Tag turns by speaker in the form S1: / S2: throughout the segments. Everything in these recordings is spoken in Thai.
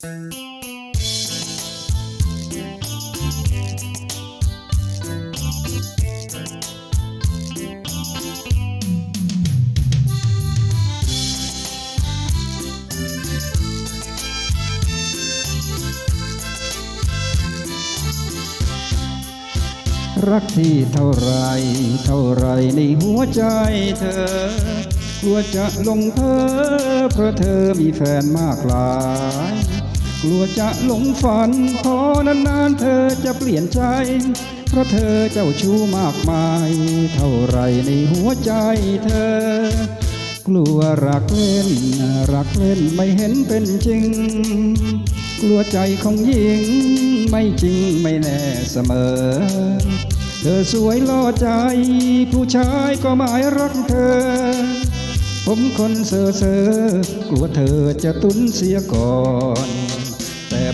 S1: รักที่เท่าไร เท่าไรในหัวใจเธอ กลัวจะลงเพอเพราะเธอมีแฟนมากหลาย กลัวจะหลงฝันพอนานๆเธอจะเปลี่ยนใจ เพราะเธอเจ้าชู้มากมาย เท่าไรในหัวใจเธอ กลัวรักเล่น รักเล่นไม่เห็นเป็นจริง กลัวใจของหญิง ไม่จริงไม่แน่เสมอ เธอสวยล่อใจ ผู้ชายก็หมายรักเธอผมคนเซ่อเซอกลัวเธอจะตุนเสียก่อน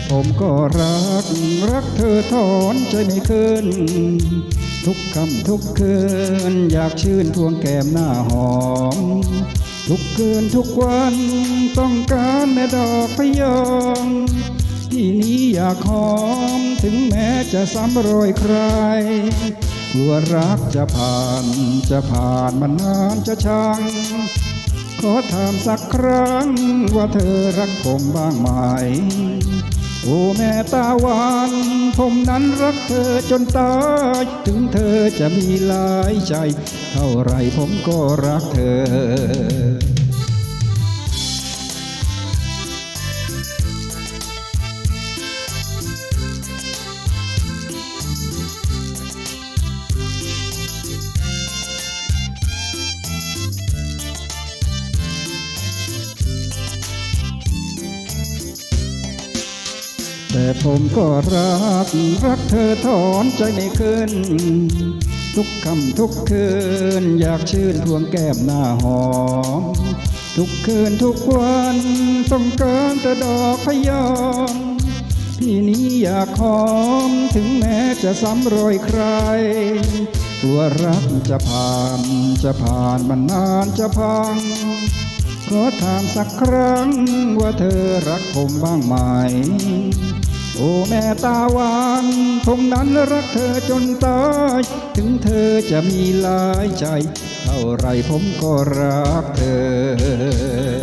S1: ผมก็รัก รักเธอถอนใจไม่คืนทุกคำทุกคืน อยากชื่นทวงแก้มหน้าหอม ทุกคืนทุกวันต้องการแม่ดอกพยอมที่นี้อยากหอมถึงแม้จะซ้ำรอยใคร กลัวรักจะผ่านจะผ่านมันนานจะชังขอถามสักครั้งว่าเธอรักผมบ้างไหม โอ้แม่ตาหวานผมนั้นรักเธอจนตาย ถึงเธอจะมีหลายใจ เท่าไรผมก็รักเธอ แต่ผมก็รัก รักเธอถอนใจไม่คืนทุกคำทุกคืน อยากชื่นทวงแก้มหน้าหอม ทุกคืนทุกวันต้องการแต่ดอกพยอมพี่นี้อยากหอมถึงแม้จะซ้ำรอยใคร กลัวรักจะผ่านจะผ่านมันนานจะพัง ขอถามสักครั้งว่าเธอรักผมบ้างไหม โอ้แม่ตาหวานผมนั้นรักเธอจนตาย ถึงเธอจะมีหลายใจ เท่าไรผมก็รักเธอ